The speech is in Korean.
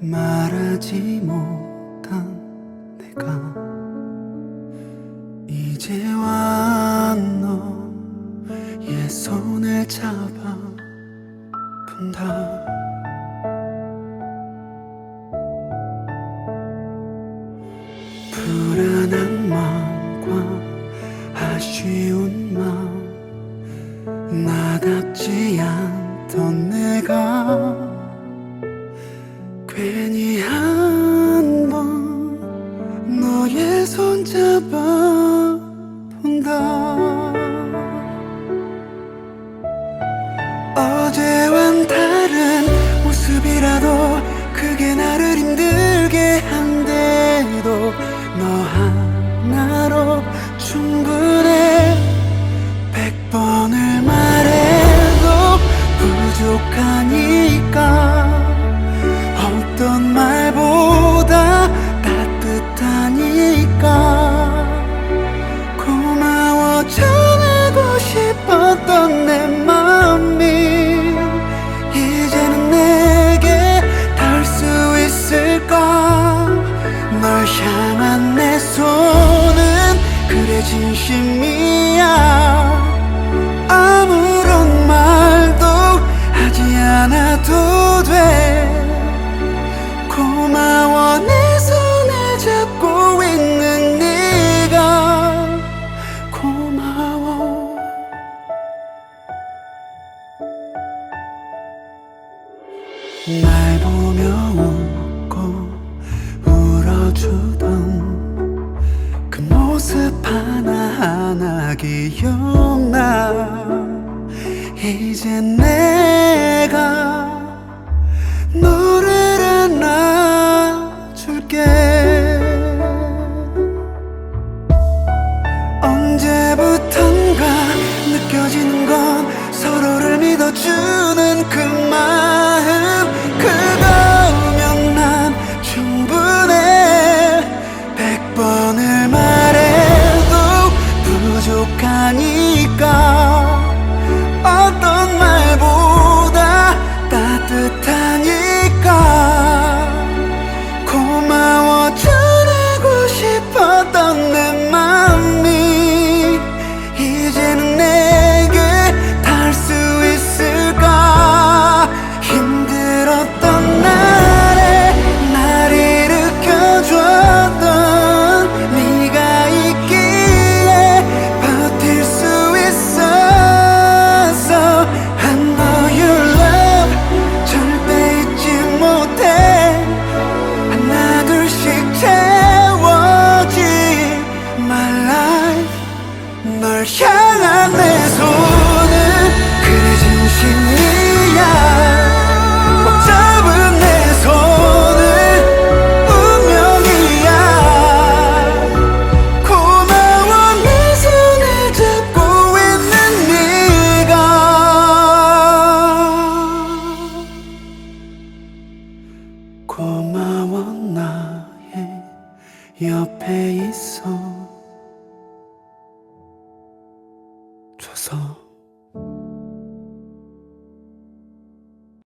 말하지 못한 내가 이제 와 너의 손을 잡아 본다. 불안한 마음과 아쉬운 마음 나답지 않던 내가 한 번 너의 손 잡아 본다. 어제와는 다른 모습이라도 그게 나를 힘들 날 보며 웃고 울어주던 그 모습 하나하나 기억나. 이제 내가 너를 안아줄게. 언제부턴가 느껴지는 건 서로를 믿어주는 그